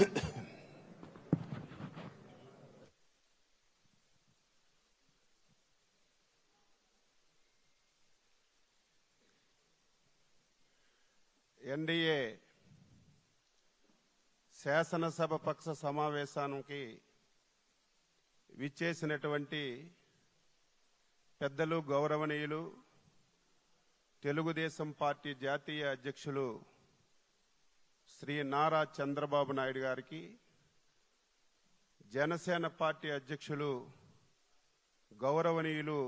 NDA శాసనసభ పక్ష సమావేశానికి విచ్చేసినటువంటి పెద్దలు గౌరవనీయులు తెలుగుదేశం పార్టీ జాతీయ అధ్యక్షులు శ్రీ నారా చంద్రబాబు నాయుడు గారికి జనసేన పార్టీ అధ్యక్షులు గౌరవనీయులు